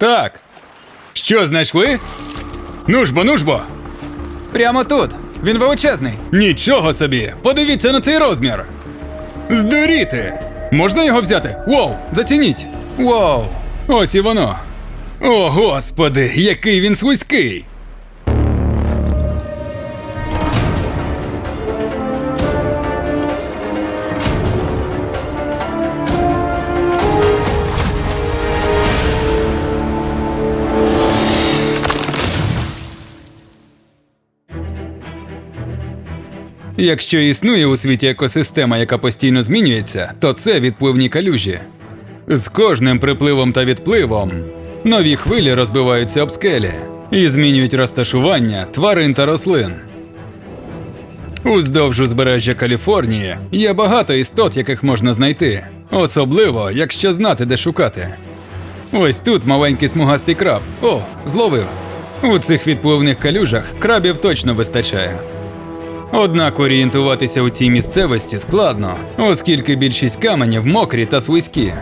Так. Що знайшли? Нужбо, нужбо! Прямо тут. Він величезний. Нічого собі! Подивіться на цей розмір! Здуріти! Можна його взяти? Воу! Зацініть! Воу. Ось і воно. О, господи, який він слизький! Якщо існує у світі екосистема, яка постійно змінюється, то це відпливні калюжі. З кожним припливом та відпливом нові хвилі розбиваються об скелі і змінюють розташування тварин та рослин. Уздовж узбережжя Каліфорнії є багато істот, яких можна знайти, особливо якщо знати, де шукати. Ось тут маленький смугастий краб. О, зловив. У цих відпливних калюжах крабів точно вистачає. Однак орієнтуватися у цій місцевості складно, оскільки більшість каменів мокрі та слизькі.